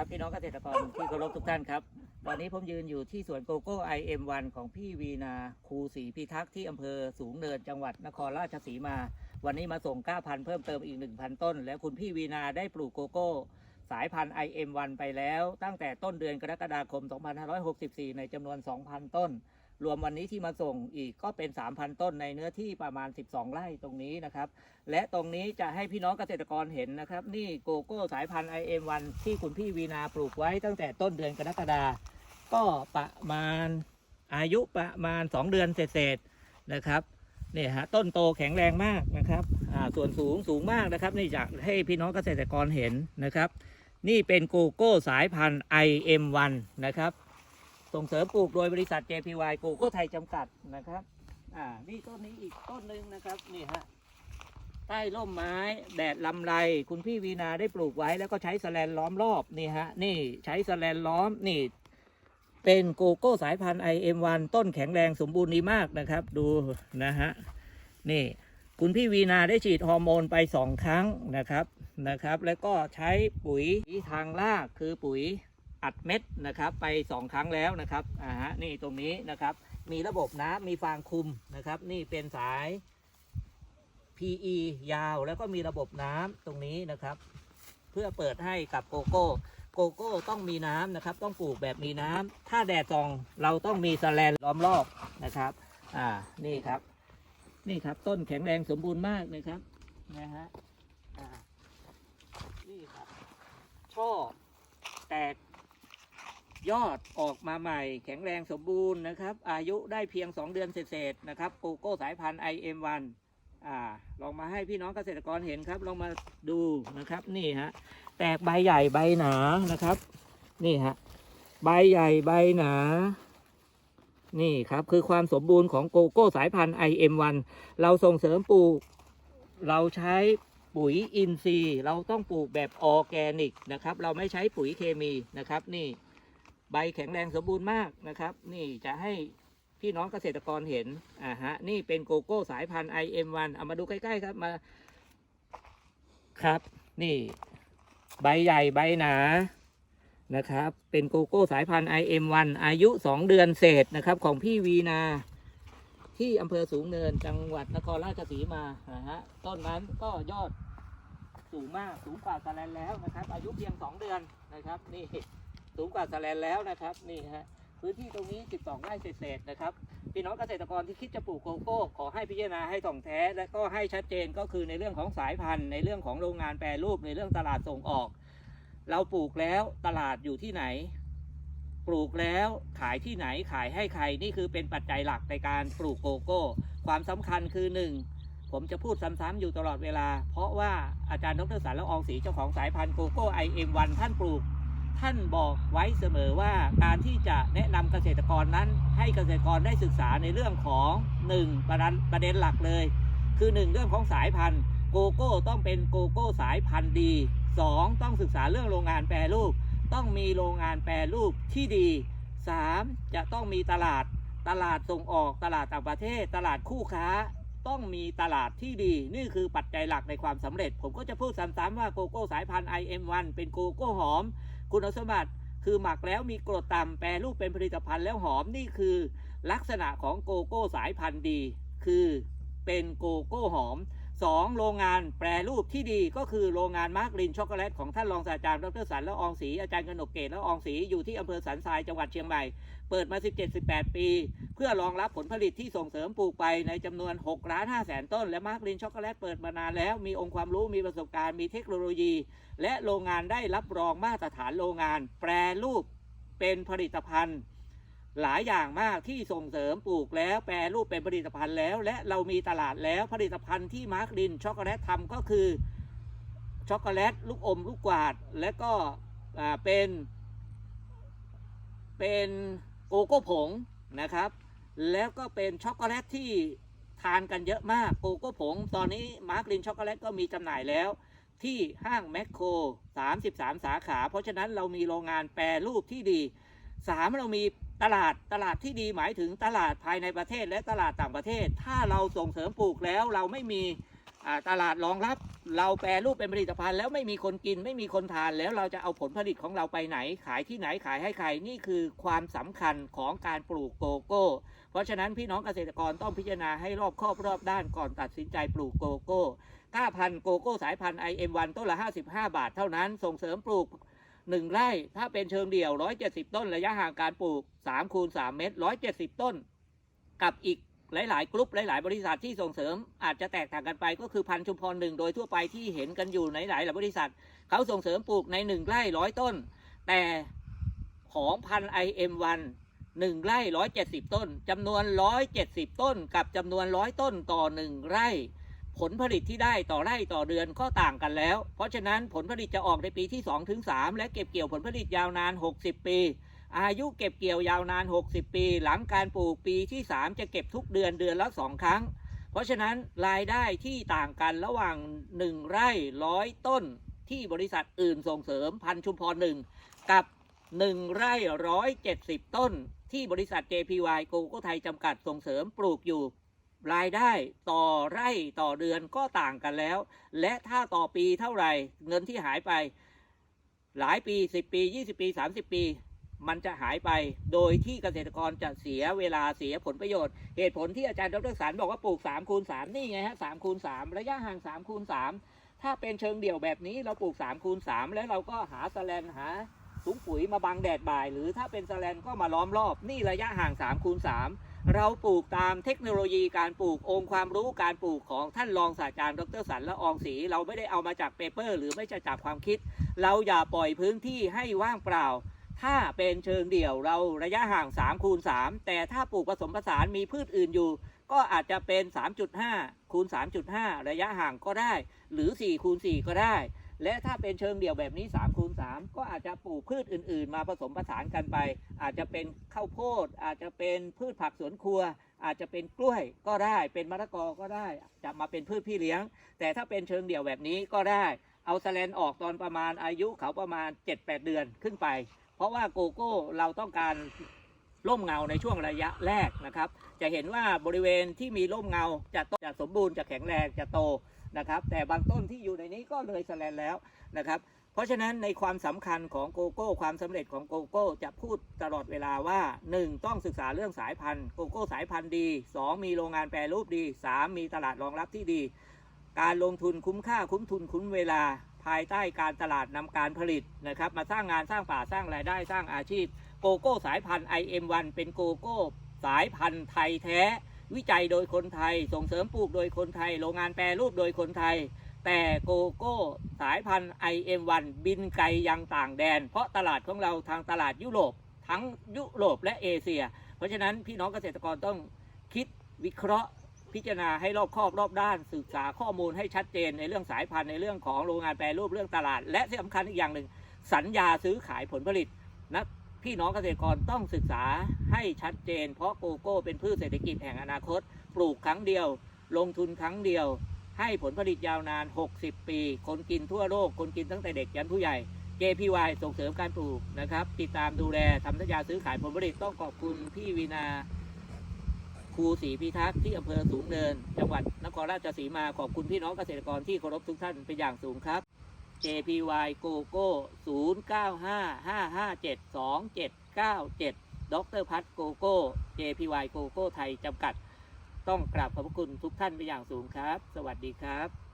ครับพี่น้องเกษตรกรที่เคารพทุกท่านครับ ตอนนี้ผมยืนอยู่ที่สวนโกโก้ IM1 ของพี่วีนาครูศรีพิทักษ์ที่อำเภอสูงเนินจังหวัดนครราชสีมา วันนี้มาส่ง9,000เพิ่มเติมอีก 1,000 ต้น แล้วคุณพี่วีนาได้ปลูกโกโก้ สายพันธุ์ IM1 ไปแล้ว ตั้งแต่ต้นเดือนกรกฎาคม 2564 ในจำนวน 2,000 ต้น รวมวันนี้ที่มาส่งอีกก็เป็น 3,000 ต้นในเนื้อที่ประมาณ 12 ไร่ตรงนี้นะครับ และตรงนี้จะให้พี่น้องเกษตรกรเห็นนะครับ นี่โกโก้สายพันธุ์ IM1 ที่คุณพี่วีนาปลูกไว้ตั้งแต่ต้นเดือนกรกฎาก็ประมาณอายุประมาณ 2 เดือนเศษๆนะครับเนี่ยฮะต้นโตแข็งแรงมากนะครับอ่าส่วนสูงสูงมากนะครับ นี่จะให้พี่น้องเกษตรกรเห็นนะครับ นี่เป็นโกโก้สายพันธุ์ IM1 นะครับ ส่งเสริมปลูกโดยบริษัท JPY โกโก้ไทยจำกัดนะครับ อ่า นี่ต้นนี้อีกต้นหนึ่งนะครับ นี่ฮะ ใต้ร่มไม้แดดลำไร คุณพี่วีนาได้ปลูกไว้แล้วก็ใช้แสแลนล้อมรอบ นี่ฮะ นี่ใช้แสแลนล้อม นี่ เป็นโกโก้สายพันธุ์ IM1 ต้นแข็งแรงสมบูรณ์ดีมากนะครับ ดูนะฮะ นี่ คุณพี่วีนาได้ฉีดฮอร์โมนไปสองครั้งนะครับ นะครับ แล้วก็ใช้ปุ๋ยทางรากคือปุ๋ย อัดเม็ดนะครับไปสองครั้งแล้วนะครับอ่าฮะนี่ตรงนี้นะครับ มีระบบน้ำมีฟางคุมนะครับ นี่เป็นสาย PE ยาวแล้วก็มีระบบน้ำตรงนี้นะครับ เพื่อเปิดให้กับโกโก้โกโก้ต้องมีน้ำนะครับ ต้องปลูกแบบมีน้ำถ้าแดดส่องเราต้องมีสแลนล้อมรอบนะครับ อ่านี่ครับ นี่ครับต้นแข็งแรงสมบูรณ์มากนะครับนะฮะอ่านี่ครับช่อแตก ยอดออกมาใหม่ แข็งแรงสมบูรณ์นะครับ อายุได้เพียง 2 เดือนเศษๆนะครับโกโก้สายพันธุ์ IM1 อ่าลองมาให้พี่น้องเกษตรกรเห็นครับ ลองมาดูนะครับนี่ฮะแตกใบใหญ่ใบหนานะครับ นี่ฮะใบใหญ่ใบหนา นี่ครับคือความสมบูรณ์ของโกโก้สายพันธุ์ IM1 เราส่งเสริมปลูก เราใช้ปุ๋ยอินทรีย์ เราต้องปลูกแบบออร์แกนิกนะครับ เราไม่ใช้ปุ๋ยเคมีนะครับนี่ ใบแข็งแรงสมบูรณ์มากนะครับ นี่จะให้พี่น้องเกษตรกรเห็นอ่าฮะนี่เป็นโกโก้สายพันธุ์ IM1 เอามาดูใกล้ๆครับมา ครับ นี่ ใบใหญ่ใบหนานะครับ เป็นโกโก้สายพันธุ์ IM1 อายุ 2 เดือนเศษนะครับ ของพี่วีนา ที่อำเภอสูงเนินจังหวัดนครราชสีมานะฮะต้นนั้นก็ยอดสูงมากสูงกว่าสแลนแล้วนะครับ อายุเพียง 2 เดือนนะครับ นี่ สูงกว่าสแลนแล้วนะครับนี่ฮะพื้นที่ตรงนี้ 12ไร่เศษๆนะครับพี่น้องเกษตรกรที่คิดจะปลูกโกโก้ ขอให้พิจารณาให้ถ่องแท้ และก็ให้ชัดเจนก็คือในเรื่องของสายพันธุ์ ในเรื่องของโรงงานแปรรูปในเรื่องตลาดส่งออก เราปลูกแล้วตลาดอยู่ที่ไหน ปลูกแล้วขายที่ไหนขายให้ใครนี่คือเป็นปัจจัยหลักในการปลูกโกโก้ ความสำคัญคือหนึ่งผมจะพูดซ้ำๆอยู่ตลอดเวลา เพราะว่าอาจารย์ดรสารละอองศรีเจ้าของสายพันธุ์โกโก้ IM1 ท่านปลูก ท่านบอกไว้เสมอว่าการที่จะแนะนำเกษตรกรนั้นให้เกษตรกรได้ศึกษาในเรื่องของหนึ่งประเด็นประเด็นหลักเลย คือหนึ่งเรื่องของสายพันธุ์ โกโก้ต้องเป็นโกโก้สายพันธุ์ดีสองต้องศึกษาเรื่องโรงงานแปรรูป ต้องมีโรงงานแปรรูปที่ดี 3. จะต้องมีตลาดตลาดส่งออกตลาดต่างประเทศ ตลาดคู่ค้าต้องมีตลาดที่ดี นี่คือปัจจัยหลักในความสำเร็จ ผมก็จะพูดซ้ำๆว่าโกโก้สายพันธุ์ IM1 เป็นโกโก้หอม คุณสมบัติคือหมักแล้วมีกรดต่ำแปรรูปเป็นผลิตภัณฑ์แล้วหอมนี่คือ ลักษณะของโกโก้สายพันธุ์ดี คือเป็นโกโก้หอม 2. โรงงานแปรรูปที่ดีก็คือโรงงานมาร์กลินช็อกโกแลตของท่านรองศาสตราจารย์ดรสันและอองศรีอาจารย์กนกเกตและอองศรีอยู่ที่อำเภอสันทรายจังหวัดเชียงใหม่ เปิดมา 17-18 ปี เพื่อรองรับผลผลิตที่ส่งเสริมปลูกไปในจำนวน6ล้าน5แสนต้น และมาร์กลินช็อกโกแลตเปิดมานานแล้ว มีองค์ความรู้มีประสบการณ์มีเทคโนโลยี และโรงงานได้รับรองมาตรฐานโรงงาน แปรรูปเป็นผลิตภัณฑ์ หลายอย่างมากที่ส่งเสริมปลูกแล้วแปรรูปเป็นผลิตภัณฑ์แล้ว และเรามีตลาดแล้วผลิตภัณฑ์ที่มาร์กลินช็อกโกแลตทำก็คือช็อกโกแลตลูกอมลูกกวาดและก็เป็นเป็นโกโก้ผงนะครับ แล้วก็เป็นช็อกโกแลตที่ทานกันเยอะมากโกโก้ผง ตอนนี้มาร์กลินช็อกโกแลตก็มีจำหน่ายแล้วที่ห้างแมคโคร 33 สาขา เพราะฉะนั้นเรามีโรงงานแปรรูปที่ดีสามเรามี ตลาดตลาดที่ดีหมายถึงตลาดภายในประเทศและตลาดต่างประเทศ ถ้าเราส่งเสริมปลูกแล้วเราไม่มีตลาดรองรับ เราแปรรูปเป็นผลิตภัณฑ์แล้วไม่มีคนกินไม่มีคนทานแล้วเราจะเอาผลผลิตของเราไปไหน ขายที่ไหนขายให้ใครนี่คือความสำคัญของการปลูกโกโก้ เพราะฉะนั้นพี่น้องเกษตรกรต้องพิจารณาให้รอบครอบรอบด้านก่อนตัดสินใจปลูกโกโก้ก้าพันโกโก้สายพันธุ์ IM1 ต้นละ 55 บาทเท่านั้นส่งเสริมปลูก 1ไร่ถ้าเป็นเชิงเดี่ยว 170 ต้น ระยะห่างการปลูก3คูณ3เมตร 170 ต้น กับอีกหลาย ๆ กลุ่มหลาย ๆ บริษัทที่ส่งเสริม อาจจะแตกต่างกันไปก็คือพันชุมพรหนึ่งโดยทั่วไปที่เห็นกันอยู่ในหลาย ๆ บริษัท เขาส่งเสริมปลูกใน 1 ไร่ร้อยต้น แต่ของพัน IM1 หนึ่งไร่ร้อยเจ็ดสิบต้นจำนวนร้อยเจ็ดสิบต้น กับจำนวนร้อยต้นต่อหนึ่งไร่ ผลผลิตที่ได้ต่อไร่ต่อเดือนก็ต่างกันแล้ว เพราะฉะนั้นผลผลิตจะออกในปีที่2ถึง3และเก็บเกี่ยวผลผลิตยาวนาน 60 ปี อายุเก็บเกี่ยวยาวนาน 60 ปี หลังการปลูกปีที่ 3 จะเก็บทุกเดือนเดือนละ2ครั้ง เพราะฉะนั้นรายได้ที่ต่างกันระหว่าง 1 ไร่ร้อยต้นที่บริษัทอื่นส่งเสริมพันชุมพรหนึ่งกับ 1 ไร่ร้อยเจ็ดสิบต้น ที่บริษัท JPY โกโก้ไทยจำกัดส่งเสริมปลูกอยู่ รายได้ต่อไร่ต่อเดือนก็ต่างกันแล้ว และถ้าต่อปีเท่าไหร่ เงินที่หายไป หลายปี 10 ปี 20 ปี 30 ปี มันจะหายไป โดยที่เกษตรกรจะเสียเวลาเสียผลประโยชน์ เหตุผลที่อาจารย์ดรสารบอกว่าปลูก3คูณ3นี่ไงฮะ3คูณ3ระยะห่าง3คูณ3ถ้าเป็นเชิงเดี่ยวแบบนี้เราปลูก3คูณ3แล้วเราก็หาสแลนหาถุงปุ๋ยมาบังแดดบ่าย หรือถ้าเป็นสแลนก็มาล้อมรอบนี่ระยะห่าง3คูณ3 เราปลูกตามเทคโนโลยีการปลูกองค์ความรู้การปลูกของท่านรองศาสตราจารย์ดรสันและอองศรีเราไม่ได้เอามาจากเปเปอร์ หรือไม่ใช่จากความคิด เราอย่าปล่อยพื้นที่ให้ว่างเปล่า ถ้าเป็นเชิงเดี่ยวเราระยะห่าง3คูณ3แต่ถ้าปลูกผสมผสานมีพืชอื่นอยู่ ก็อาจจะเป็น 3.5คูณ3.5 ระยะห่างก็ได้ หรือ4คูณ4ก็ได้ และถ้าเป็นเชิงเดี่ยวแบบนี้3คูณ3ก็อาจจะปลูกพืชอื่น ๆ มาผสมผสานกันไป อาจจะเป็นข้าวโพด อาจจะเป็นพืชผักสวนครัว อาจจะเป็นกล้วยก็ได้ เป็นมะละกอก็ได้ จะมาเป็นพืชพี่เลี้ยง แต่ถ้าเป็นเชิงเดี่ยวแบบนี้ก็ได้ เอาแสลนออกตอนประมาณอายุเขาประมาณ 7-8 เดือนขึ้นไป เพราะว่าโกโก้เราต้องการร่มเงาในช่วงระยะแรกนะครับ จะเห็นว่าบริเวณที่มีร่มเงาจะโตจะสมบูรณ์จะแข็งแรงจะโต นะครับ แต่บางต้นที่อยู่ในนี้ก็เลยสแลนแล้วนะครับ เพราะฉะนั้นในความสำคัญของโกโก้ ความสำเร็จของโกโก้จะพูดตลอดเวลาว่า 1. ต้องศึกษาเรื่องสายพันธุ์โกโก้สายพันธุ์ดี 2. มีโรงงานแปรรูปดี 3. มีตลาดรองรับที่ดี การลงทุนคุ้มค่าคุ้มทุนคุ้มเวลาภายใต้การตลาดนำการผลิตนะครับมาสร้างงานสร้างป่าสร้างรายได้สร้างอาชีพโกโก้สายพันธุ์ IM1 เป็นโกโก้สายพันธุ์ไทยแท้ วิจัยโดยคนไทย ส่งเสริมปลูกโดยคนไทย โรงงานแปรรูปโดยคนไทย แต่โกโก้สายพันธุ์ IM1 บินไกลยังต่างแดน เพราะตลาดของเราทางตลาดยุโรป ทั้งยุโรปและเอเชีย เพราะฉะนั้นพี่น้องเกษตรกรต้องคิดวิเคราะห์พิจารณาให้รอบคอบรอบด้านศึกษาข้อมูลให้ชัดเจนในเรื่องสายพันธุ์ในเรื่องของโรงงานแปรรูปเรื่องตลาด และที่สำคัญอีกอย่างหนึ่ง สัญญาซื้อขายผลผลิตนะ พี่น้องเกษตรกรต้องศึกษาให้ชัดเจน เพราะโกโก้เป็นพืชเศรษฐกิจแห่งอนาคต ปลูกครั้งเดียว ลงทุนครั้งเดียว ให้ผลผลิตยาวนาน 60 ปี คนกินทั่วโลก คนกินตั้งแต่เด็กยันผู้ใหญ่ JPY ส่งเสริมการปลูกนะครับ ติดตามดูแลทำสัญญาซื้อขายผลผลิตต้องขอบคุณพี่วีนาครูศรีพิทักษ์ที่อำเภอสูงเนิน จังหวัดนครราชสีมาขอบคุณพี่น้องเกษตรกรที่เคารพทุกท่านเป็นอย่างสูงครับ JPY GoGo 0 9 5 5 5 7 2 7 9 7 ดรพัฒโกโก้ JPY GoGo ไทยจำกัด ต้องกราบขอบพระคุณทุกท่านเป็นอย่างสูงครับ สวัสดีครับ